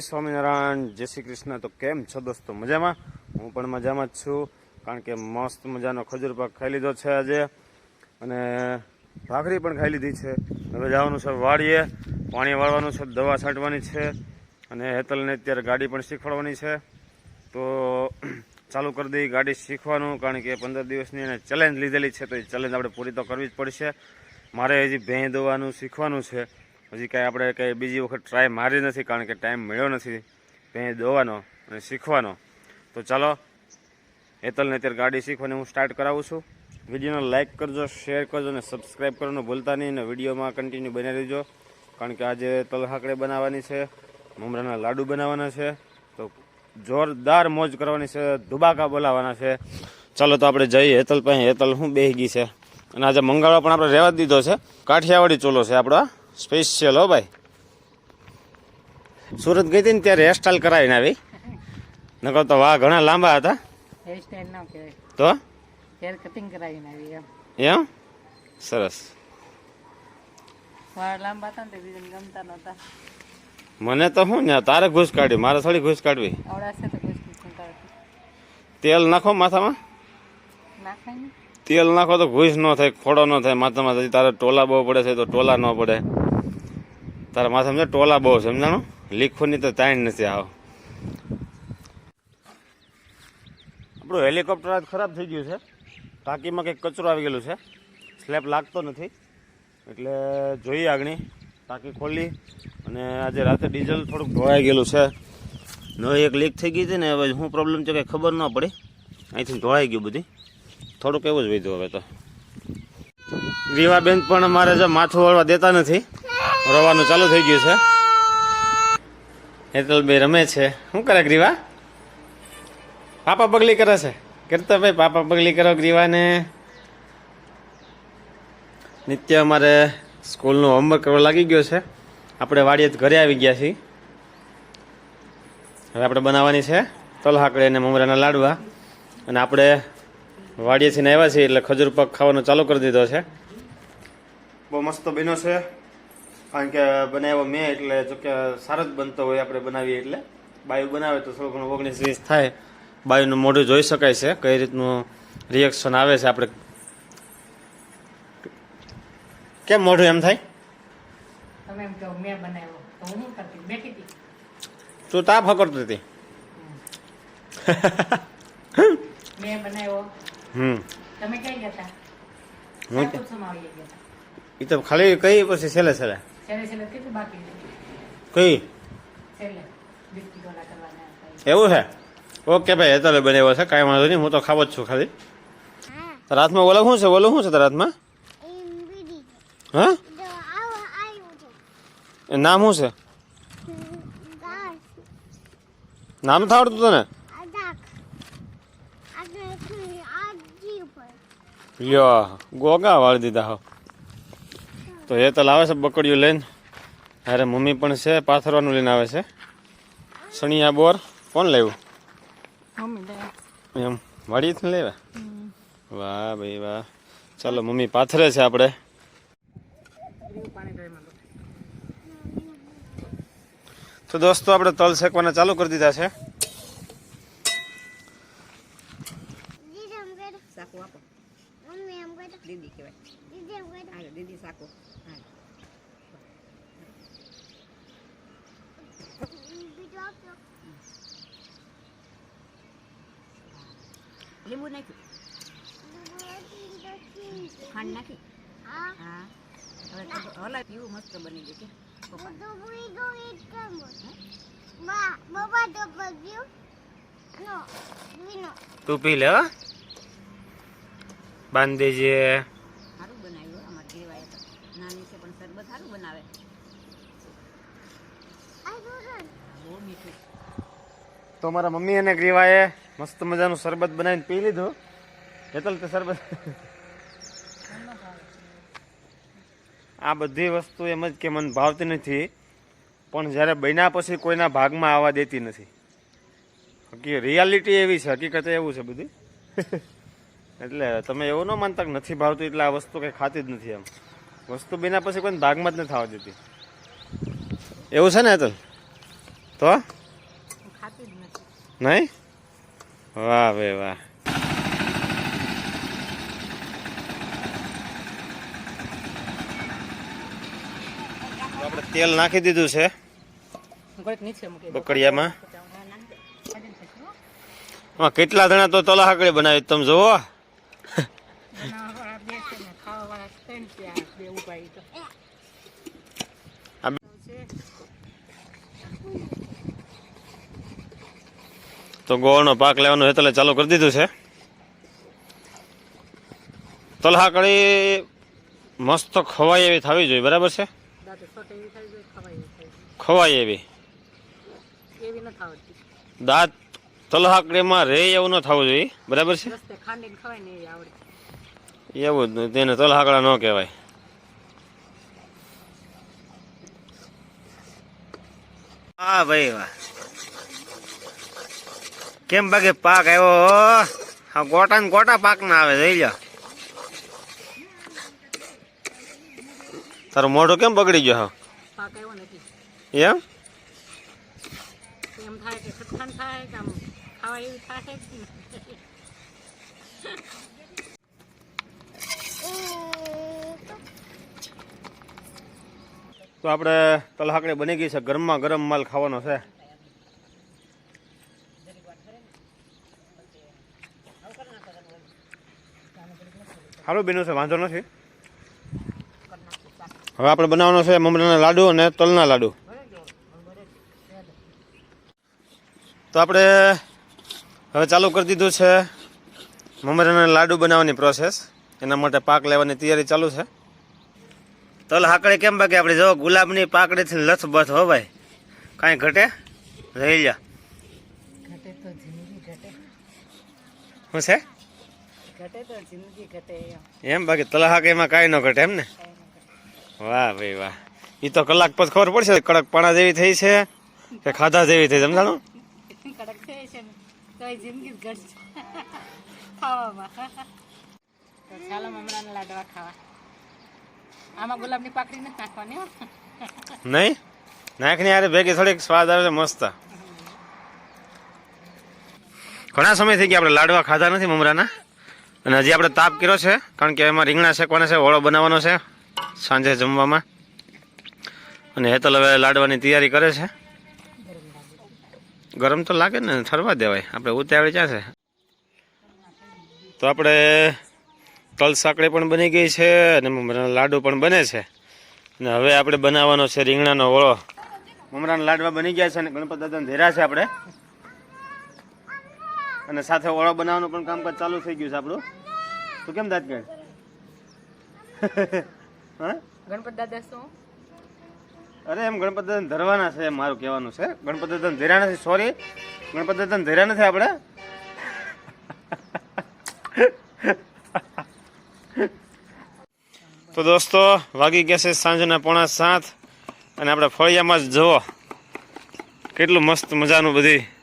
સ્વામિનારાયણ, જય શ્રી કૃષ્ણ. તો કેમ છો દોસ્તો? મજામાં? હું પણ મજામાં જ છું, કારણ કે મસ્ત મજાનો ખજૂર પાક ખાઈ લીધો છે આજે. અને ભાખરી પણ ખાઈ લીધી છે. હવે જવાનું છે વાડીએ, પાણી વાળવાનું છે, દવા છાંટવાની છે અને હેતલને અત્યારે ગાડી પણ શીખવાડવાની છે. તો ચાલુ કરી દઈ ગાડી શીખવાનું, કારણ કે પંદર દિવસની એને ચેલેન્જ લીધેલી છે, તો એ ચેલેન્જ આપણે પૂરી તો કરવી જ પડશે. મારે હજી ભેં દોવાનું શીખવાનું છે. હજી કાંઈ આપણે કંઈ બીજી વખત ટ્રાય મારી નથી, કારણ કે ટાઈમ મળ્યો નથી. કંઈ દોવાનો અને શીખવાનો. તો ચાલો, હેતલને અત્યારે ગાડી શીખવાની હું સ્ટાર્ટ કરાવું છું. વિડીયોને લાઇક કરજો શેર કરજો અને સબસ્ક્રાઈબ કરવાનું ભૂલતા નહીં અને વિડીયોમાં કન્ટિન્યુ બની રહેજો. કારણ કે આજે તલહાકડે બનાવવાની છે, મમરાના લાડુ બનાવવાના છે. તો જોરદાર મોજ કરવાની છે ધુબાકા બોલાવવાના છે. ચાલો તો આપણે જઈએ હેતલ પાસે. હેતલ શું બેહી ગઈ છે. અને આજે મંગાળવા પણ આપણે રહેવા દીધો છે. કાઠિયાવાડી ચોલો છે આપણો સ્પેશિયલ હો ભાઈ. સુરત ગઈ હતી ને ત્યારે હેરસ્ટાઈલ કરાવીને આવી. નકર તો વાહ ઘણા લાંબા હતા. હેરસ્ટાઈલ ના કહેવાય. તો? હેર કટિંગ કરાવીને આવી એમ. એમ? સરસ. વાળ લાંબા હતા ને બીજાને ગમતા નહોતા. મને તો શું ને તારે ઘૂસ કાઢી મારે થોડી ઘૂસ કાઢવી. આવડાશે તો તેલ નાખો માથામાં? નાખાય ને. તેલ નાખો તો ઘૂસ ન થાય ખોડો ન થાય માથામાં તારે ટોલા બહુ પડે છે તો ટોલા ન પડે. તારા માથામાં સમજો, ટોલા બહુ સમજાણું? લીખોની તો તાણ નથી આવ. આપણું હેલિકોપ્ટર આજ ખરાબ થઈ ગયું છે. ટાંકીમાં કંઈક કચરો આવી ગયેલું છે. સ્લેબ લાગતો નથી. એટલે જોઈએ આગળ. ટાંકી ખોલી અને આજે રાતે ડીઝલ થોડુંક ધોવાઈ ગયેલું છે. નવી એક લીક થઈ ગઈ હતી ને, હવે શું પ્રોબ્લેમ છે કંઈ ખબર ન પડી. અહીંથી ધોવાઈ ગયું બધી. થોડુંક એવું જ વધ્યું હવે તો. રીવાબેન પણ મારે જો માથું વળવા દેતા નથી. રોવાનું ચાલુ થઈ ગયું છે. હેતલભાઈ રમે છે. શું કરે ગ્રીવા? પાપા પગલી કરે છે. કરતા ભાઈ પાપા પગલી કરો ગ્રીવાને. નિત્ય અમારે સ્કૂલનું હોમવર્ક કરવા લાગી ગયો છે. આપણે વાડીએ ઘરે આવી ગયા છીએ. હવે આપણે બનાવવાની છે તલહાકડી અને મમરાના લાડવા. અને આપણે વાડીએથી આવ્યા છીએ એટલે ખજૂર પાક ખાવાનો ચાલુ કરી દીધો છે. બહુ મસ્ત બન્યો છે. કારણ કે બનાવ્યો મેં એટલે જો કે સારો જ બનતો હોય આપણે બનાવીએ એટલે. બાયુ બનાવે તો થોડું ઘણું ઓગણીસ વીસ થાય. બાયુનું મોઢું જોઈ શકાય છે કઈ રીતનું રિએક્શન આવે છે આપણે. કેમ મોઢું એમ થાય? તો તું તા હકડતી હતી? હમ. તમે ક્યાં ગયા હતા? હું એ તો ખાલી કઈ પછી છેલ્લે છેલ્લે? છેલ્લે છેલ્લે કેટલું બાકી કઈ? છેલ્લે. બિસ્કીટોલા કરવાના એવું છે? ઓકે ભાઈ અત્યારે બનાવ્યો છે કાંઈ વાંધો નહીં હું તો ખાવ જ છું ખાલી. રાતમાં ઓલા શું છે? ઓલું શું છે રાતમાં હા? એ નામ શું છે? નામ નથી આવડતું તને? યો ગોગા વાળી દીધા હો. તો એ તો લાવે છે બકડીયું લઈને. અરે મમ્મી પણ છે પાથરવાનું લઈને આવે છે. સણિયા બોર કોણ લાવ્યું? દે એમ વાડીથી લેવા વાહ ભાઈ વાહ. ચાલો મમ્મી પાથરે છે આપણે. તો દોસ્તો આપણે તલ શેકવાના ચાલુ કરી દીધા છે. લીંબુ નાખ્યું ખાંડ નાખી. હા. હવે તો હલા પીવું મસ્ત બની ગયું પપ્પાને. તું પી લે. બાંધી દેજે. સારું બનાવ્યું અમારે કહેવાય તો. નાની છે પણ શરબત સારું બનાવે. તો મારા મમ્મી અને ગ્રીવાએ મસ્ત મજાનું શરબત બનાવીને પી લીધું. હેતલ તે શરબત. આ બધી વસ્તુ એમ જ કે મને ભાવતી નથી પણ જ્યારે બન્યા પછી કોઈના ભાગમાં આવવા દેતી નથી. હકી રિયાલિટી એવી છે હકીકત એવું છે બધી. એટલે તમે એવું ન માનતા કે નથી ભાવતું એટલે આ વસ્તુ કંઈ ખાતી જ નથી એમ. વસ્તુ બન્યા પછી કોઈને ભાગમાં જ નથી આવવા દેતી. એવું છે ને હેતલ? તો? નહીં? વાહ ભાઈ વાહ. આપણે તેલ નાખી દીધું છે. બકડિયામાં. કેટલા જણા તો તલાહાકડી બનાવી તમે જોવો બે આ બે તો. ગોળનો પાક લેવાનો એટલે ચાલુ કરી દીધું છે. તલહાકડી મસ્ત ખવાય એવી થવી જોઈએ બરાબર છે? ખવાય એવી દાંત તલહાકડીમાં રે એવું ન થવું જોઈએ બરાબર છે? રસ્તે ખાંડીને ખવાય ને એવી જ નહીં, તેને તલહાકડા ન કહેવાય. હા ભાઈ વાહ. કેમ બાકી પાક આવ્યો? હા ગોટા ને ગોટા પાક ના આવે જોઈ લો તારું મોઢું કેમ બગડી ગયો એમ? તો આપણે તલહાકડી બની ગઈ છે. ગરમમાં ગરમ માલ ખાવાનો છે. સારું બેનું છે વાંધો નથી. હવે આપણે બનાવવાનો છે મમરાના લાડુ અને તલના લાડુ. તો આપણે હવે ચાલુ કરી દીધું છે મમરાના લાડુ બનાવવાની પ્રોસેસ એના માટે પાક લેવાની તૈયારી ચાલુ છે. તલ હાકડે કેમ બાકી આપણે જો ગુલાબની પાકડીથી લથબથ હો ભાઈ. કાંઈ ઘટે? રહી જા શું છે? ઘટે તો જિંદગી ઘટે એમ. બાકી તલ એમાં કાંઈ ન ઘટે એમ ને? વાહ ભાઈ વાહ. એ તો કલાક પછી ખબર પડશે કડક પાણા જેવી થઈ છે કે ખાધા જેવી થઈ સમજાણું? કડક થઈ છે તો જિંદગી ઘટશે. ખાવામાં. તો ચાલો મમરાના લાડવા ખાવા. આમાં ગુલાબની પાકડી નથી નાખવાની નહીં? નાખની યાર ભેગી થોડીક સ્વાદ આવે છે મસ્ત. ઘણા સમય થઈ ગયા આપણે લાડવા ખાધા નથી મમરાના? અને હજી આપણે તાપ કર્યો છે, કારણ કે એમાં રીંગણા શેકવાના છે ઓળો બનાવવાનો છે, સાંજે જમવામાં. અને હેતલ હવે લાડવાની તૈયારી કરે છે. ગરમ તો લાગે ને, ઠરવા દેવાય. આપણે ઉતાવળી ક્યાં છે? તો આપણે તલ સાંકળી પણ બની ગઈ છે, અને મમરાના લાડુ પણ બને છે. અને હવે આપણે બનાવવાનો છે રીંગણાનો ઓળો મમરાના લાડવા બની ગયા છે અને ગણપત દાદાને ધેરા છે આપણે. અને સાથે ઓળો બનાવવાનું પણ કામકાજ ચાલુ થઈ ગયું છે આપણું. તો કેમ દાદ કાઢ હા? ગણપત દાદા શું? અરે એમ ગણપત દાદાને ધરવાના છે મારું કહેવાનું છે. ગણપત દાદાને ધર્યા નથી સોરી ગણપત દાદાને ધર્યા નથી આપણે? તો દોસ્તો વાગી ગયા છે સાંજના પોણા સાત અને આપણે ફળિયામાં જ જુઓ. કેટલું મસ્ત મજાનું બધી